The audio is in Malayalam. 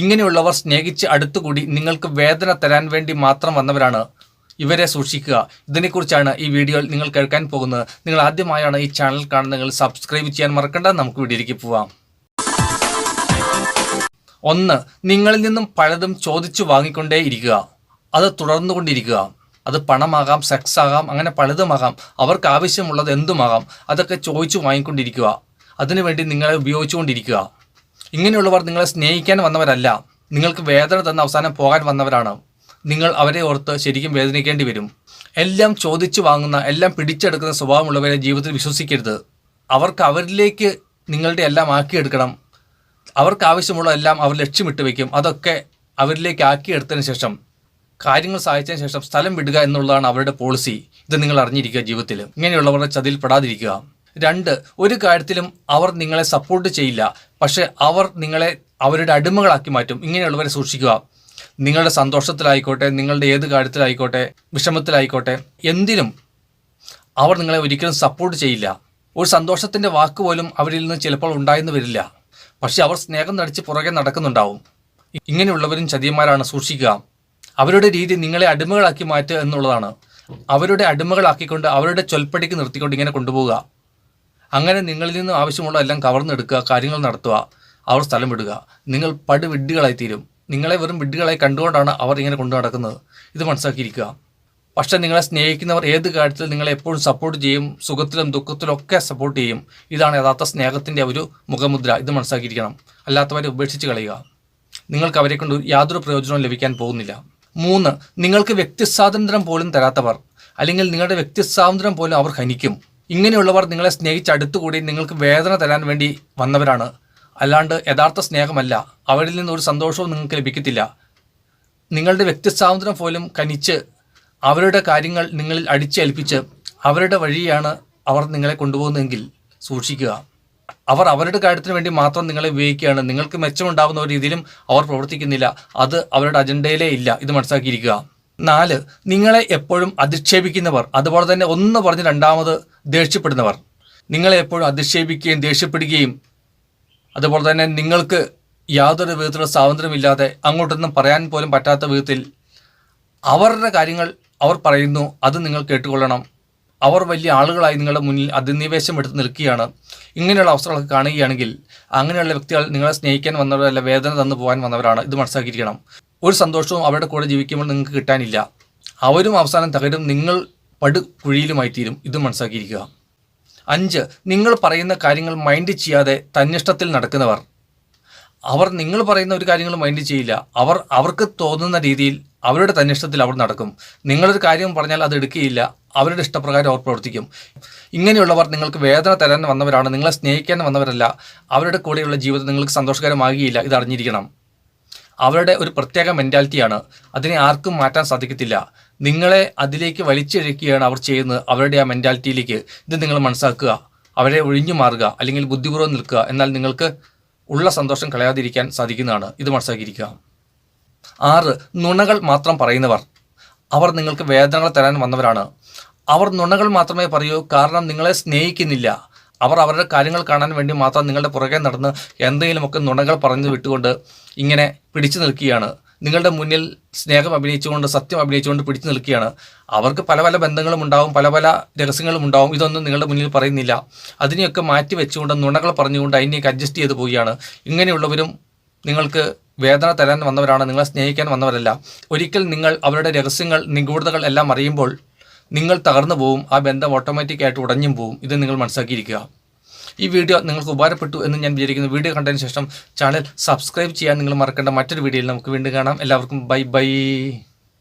ഇങ്ങനെയുള്ളവർ സ്നേഹിച്ച് അടുത്തുകൂടി നിങ്ങൾക്ക് വേദന തരാൻ വേണ്ടി മാത്രം വന്നവരാണ് ഇവരെ സൂക്ഷിക്കുക. ഇതിനെക്കുറിച്ചാണ് ഈ വീഡിയോയിൽ നിങ്ങൾ കേൾക്കാൻ പോകുന്നത്. നിങ്ങൾ ആദ്യമായാണ് ഈ ചാനൽ കാണുന്നതെങ്കിൽ സബ്സ്ക്രൈബ് ചെയ്യാൻ മറക്കണ്ട. നമുക്ക് വീഡിയോയിലേക്ക് പോവാം. ഒന്ന് നിങ്ങളിൽ നിന്നും പലതും ചോദിച്ചു വാങ്ങിക്കൊണ്ടേ ഇരിക്കുക. അത് തുടർന്നുകൊണ്ടിരിക്കുക അത് പണമാകാം സെക്സ് ആകാം അങ്ങനെ പലതുമാകാം. അവർക്ക് ആവശ്യമുള്ളത് എന്തുമാകാം? അതൊക്കെ ചോദിച്ചു വാങ്ങിക്കൊണ്ടിരിക്കുക. അതിനുവേണ്ടി നിങ്ങളെ ഉപയോഗിച്ചുകൊണ്ടിരിക്കുക. ഇങ്ങനെയുള്ളവർ നിങ്ങളെ സ്നേഹിക്കാൻ വന്നവരല്ല. നിങ്ങൾക്ക് വേദന തന്ന അവസാനം പോകാൻ വന്നവരാണ്. നിങ്ങൾ അവരെ ഓർത്ത് ശരിക്കും വേദനിക്കേണ്ടി വരും. എല്ലാം ചോദിച്ചു വാങ്ങുന്ന എല്ലാം പിടിച്ചെടുക്കുന്ന സ്വഭാവമുള്ളവരെ ജീവിതത്തിൽ വിശ്വസിക്കരുത്. അവർക്ക് അവരിലേക്ക് നിങ്ങളുടെ എല്ലാം ആക്കിയെടുക്കണം. അവർക്ക് ആവശ്യമുള്ള എല്ലാം അവർ ലക്ഷ്യമിട്ട് വയ്ക്കും. അതൊക്കെ അവരിലേക്ക് ആക്കിയെടുത്തതിന് ശേഷം കാര്യങ്ങൾ സഹായിച്ചതിന് ശേഷം സ്ഥലം വിടുക എന്നുള്ളതാണ് അവരുടെ പോളിസി ഇത് നിങ്ങൾ അറിഞ്ഞിരിക്കുക ജീവിതത്തിൽ. ഇങ്ങനെയുള്ളവരുടെ ചതിയിൽ പെടാതിരിക്കുക. രണ്ട് ഒരു കാര്യത്തിലും അവർ നിങ്ങളെ സപ്പോർട്ട് ചെയ്യില്ല. പക്ഷേ അവർ നിങ്ങളെ അവരുടെ അടിമകളാക്കി മാറ്റും. ഇങ്ങനെയുള്ളവരെ സൂക്ഷിക്കുക. നിങ്ങളുടെ സന്തോഷത്തിലായിക്കോട്ടെ നിങ്ങളുടെ ഏത് കാര്യത്തിലായിക്കോട്ടെ വിഷമത്തിലായിക്കോട്ടെ എന്തിനും അവർ നിങ്ങളെ ഒരിക്കലും സപ്പോർട്ട് ചെയ്യില്ല. ഒരു സന്തോഷത്തിന്റെ വാക്ക് പോലും അവരിൽ നിന്ന് ചിലപ്പോൾ ഉണ്ടായെന്ന് വരില്ല. പക്ഷെ അവർ സ്നേഹം നടിച്ച് പുറകെ നടക്കുന്നുണ്ടാവും. ഇങ്ങനെയുള്ളവരും ചതിയന്മാരാണ്. സൂക്ഷിക്കുക. അവരുടെ രീതി നിങ്ങളെ അടിമകളാക്കി മാറ്റുക എന്നുള്ളതാണ്. അവരുടെ അടിമകളാക്കിക്കൊണ്ട് അവരുടെ ചൊൽപ്പടിക്ക് നിർത്തിക്കൊണ്ട് ഇങ്ങനെ കൊണ്ടുപോവുക. അങ്ങനെ നിങ്ങളിൽ നിന്ന് ആവശ്യമുള്ള എല്ലാം കവർന്നെടുക്കുക കാര്യങ്ങൾ നടത്തുക അവർ സ്ഥലം വിടുക. നിങ്ങൾ പടു വിഡ്ഢികളായി തീരും നിങ്ങളെ വെറും വിഡ്ഢികളായി കണ്ടുകൊണ്ടാണ് അവർ ഇങ്ങനെ കൊണ്ടു നടക്കുന്നത്. ഇത് മനസ്സിലാക്കിയിരിക്കുക. പക്ഷേ നിങ്ങളെ സ്നേഹിക്കുന്നവർ ഏത് കാര്യത്തിൽ നിങ്ങളെ എപ്പോഴും സപ്പോർട്ട് ചെയ്യും സുഖത്തിലും ദുഃഖത്തിലും ഒക്കെ സപ്പോർട്ട് ചെയ്യും. ഇതാണ് യഥാർത്ഥ സ്നേഹത്തിന്റെ ഒരു മുഖമുദ്ര. ഇത് മനസ്സിലാക്കിയിരിക്കണം. അല്ലാത്തവരെ ഉപേക്ഷിച്ച് കളയുക. നിങ്ങൾക്ക് അവരെ കൊണ്ട് യാതൊരു പ്രയോജനവും ലഭിക്കാൻ പോകുന്നില്ല. മൂന്ന് നിങ്ങൾക്ക് വ്യക്തി സ്വാതന്ത്ര്യം പോലും തരാത്തവർ അല്ലെങ്കിൽ നിങ്ങളുടെ വ്യക്തി സ്വാതന്ത്ര്യം പോലും അവർ ഹനിക്കും. ഇങ്ങനെയുള്ളവർ നിങ്ങളെ സ്നേഹിച്ച് അടുത്തുകൂടി നിങ്ങൾക്ക് വേദന തരാൻ വേണ്ടി വന്നവരാണ്. അല്ലാണ്ട് യഥാർത്ഥ സ്നേഹമല്ല. അവരിൽ നിന്ന് ഒരു സന്തോഷവും നിങ്ങൾക്ക് ലഭിക്കത്തില്ല. നിങ്ങളുടെ വ്യക്തിസ്വാതന്ത്ര്യം പോലും കനിച്ച് അവരുടെ കാര്യങ്ങൾ നിങ്ങളിൽ അടിച്ചേൽപ്പിച്ച് അവരുടെ വഴിയാണ് അവർ നിങ്ങളെ കൊണ്ടുപോകുന്നതെങ്കിൽ സൂക്ഷിക്കുക. അവർ അവരുടെ കാര്യത്തിന് വേണ്ടി മാത്രം നിങ്ങളെ ഉപയോഗിക്കുകയാണ്. നിങ്ങൾക്ക് മെച്ചമുണ്ടാകുന്ന ഒരു രീതിയിലും അവർ പ്രവർത്തിക്കുന്നില്ല. അത് അവരുടെ അജണ്ടയിലേ ഇല്ല. ഇത് മനസ്സിലാക്കിയിരിക്കുക. നാല് നിങ്ങളെ എപ്പോഴും അധിക്ഷേപിക്കുന്നവർ അതുപോലെ തന്നെ ഒന്ന് പറഞ്ഞ് രണ്ടാമത് ദേഷ്യപ്പെടുന്നവർ. നിങ്ങളെ എപ്പോഴും അധിക്ഷേപിക്കുകയും ദേഷ്യപ്പെടുകയും അതുപോലെ തന്നെ നിങ്ങൾക്ക് യാതൊരു വിധത്തിലുള്ള സ്വാതന്ത്ര്യമില്ലാതെ അങ്ങോട്ടൊന്നും പറയാൻ പോലും പറ്റാത്ത വിധത്തിൽ അവരുടെ കാര്യങ്ങൾ അവർ പറയുന്നു അത് നിങ്ങൾ കേട്ടുകൊള്ളണം. അവർ വലിയ ആളുകളായി നിങ്ങളുടെ മുന്നിൽ അധിനിവേശം എടുത്ത് നിൽക്കുകയാണ്. ഇങ്ങനെയുള്ള അവസരങ്ങളൊക്കെ കാണുകയാണെങ്കിൽ അങ്ങനെയുള്ള വ്യക്തികൾ നിങ്ങളെ സ്നേഹിക്കാൻ വന്നവരല്ല വേദന തന്നു പോകാൻ വന്നവരാണ്. ഇത് മനസ്സിലാക്കിയിരിക്കണം. ഒരു സന്തോഷവും അവരുടെ കൂടെ ജീവിക്കുമ്പോൾ നിങ്ങൾക്ക് കിട്ടാനില്ല. അവരും അവസാനം തകരും. നിങ്ങൾ പടു കുഴിയിലുമായി തീരും ഇത് മനസ്സിലാക്കിയിരിക്കുക. അഞ്ച് നിങ്ങൾ പറയുന്ന കാര്യങ്ങൾ മൈൻഡ് ചെയ്യാതെ തന്നിഷ്ടത്തിൽ നടക്കുന്നവർ. അവർ നിങ്ങൾ പറയുന്ന ഒരു കാര്യങ്ങളും മൈൻഡ് ചെയ്യില്ല. അവർ അവർക്ക് തോന്നുന്ന രീതിയിൽ അവരുടെ തന്നിഷ്ടത്തിൽ അവർ നടക്കും. നിങ്ങളൊരു കാര്യം പറഞ്ഞാൽ അത് എടുക്കുകയില്ല. അവരുടെ ഇഷ്ടപ്രകാരം അവർ പ്രവർത്തിക്കും. ഇങ്ങനെയുള്ളവർ നിങ്ങൾക്ക് വേദന തരാൻ വന്നവരാണ്. നിങ്ങളെ സ്നേഹിക്കാൻ വന്നവരല്ല. അവരുടെ കൂടെയുള്ള ജീവിതം നിങ്ങൾക്ക് സന്തോഷകരമാകുകയില്ല ഇത് അറിഞ്ഞിരിക്കണം. അവരുടെ ഒരു പ്രത്യേക മെന്റാലിറ്റിയാണ് അതിനെ ആർക്കും മാറ്റാൻ സാധിക്കത്തില്ല. നിങ്ങളെ അതിലേക്ക് വലിച്ചിഴക്കുകയാണ് അവർ ചെയ്യുന്നത്. അവരുടെ ആ മെന്റാലിറ്റിയിലേക്ക് ഇത് നിങ്ങൾ മനസ്സിലാക്കുക അവരെ ഒഴിഞ്ഞു മാറുക അല്ലെങ്കിൽ ബുദ്ധിപൂർവം നിൽക്കുക. എന്നാൽ നിങ്ങൾക്ക് ഉള്ള സന്തോഷം കളയാതിരിക്കാൻ സാധിക്കുന്നതാണ്. ഇത് മനസ്സിലാക്കിയിരിക്കുക. ആറ് നുണകൾ മാത്രം പറയുന്നവർ. അവർ നിങ്ങൾക്ക് വേദനകൾ തരാൻ വന്നവരാണ്. അവർ നുണകൾ മാത്രമേ പറയൂ. കാരണം നിങ്ങളെ സ്നേഹിക്കുന്നില്ല. അവർ അവരുടെ കാര്യങ്ങൾ കാണാൻ വേണ്ടി മാത്രം നിങ്ങളുടെ പുറകെ നടന്ന് എന്തെങ്കിലുമൊക്കെ നുണകൾ പറഞ്ഞു വിട്ടുകൊണ്ട് ഇങ്ങനെ പിടിച്ചു നിൽക്കുകയാണ്. നിങ്ങളുടെ മുന്നിൽ സ്നേഹം അഭിനയിച്ചുകൊണ്ട് സത്യം അഭിനയിച്ചുകൊണ്ട് പിടിച്ചു നിൽക്കുകയാണ്. അവർക്ക് പല പല ബന്ധങ്ങളും ഉണ്ടാവും പല പല രഹസ്യങ്ങളും ഉണ്ടാവും. ഇതൊന്നും നിങ്ങളുടെ മുന്നിൽ പറയുന്നില്ല. അതിനെയൊക്കെ മാറ്റി വെച്ചുകൊണ്ട് നുണകൾ പറഞ്ഞുകൊണ്ട് അതിനെയൊക്കെ അഡ്ജസ്റ്റ് ചെയ്ത് പോവുകയാണ്. ഇങ്ങനെയുള്ളവരും നിങ്ങൾക്ക് വേദന തരാൻ വന്നവരാണ് നിങ്ങളെ സ്നേഹിക്കാൻ വന്നവരല്ല. ഒരിക്കൽ നിങ്ങൾ അവരുടെ രഹസ്യങ്ങൾ നിഗൂഢതകൾ എല്ലാം അറിയുമ്പോൾ നിങ്ങൾ തകർന്നു പോവും ആ ബന്ധം ഓട്ടോമാറ്റിക്കായിട്ട് ഉടഞ്ഞും പോവും. ഇത് നിങ്ങൾ മനസ്സിലാക്കിയിരിക്കുക. ഈ വീഡിയോ നിങ്ങൾക്ക് ഉപകാരപ്പെട്ടു എന്ന് ഞാൻ വിചാരിക്കുന്നു. വീഡിയോ കണ്ടതിന് ശേഷം ചാനൽ സബ്സ്ക്രൈബ് ചെയ്യാൻ നിങ്ങൾ മറക്കേണ്ട മറ്റൊരു വീഡിയോയിൽ നമുക്ക് വീണ്ടും കാണാം. എല്ലാവർക്കും ബൈ ബൈ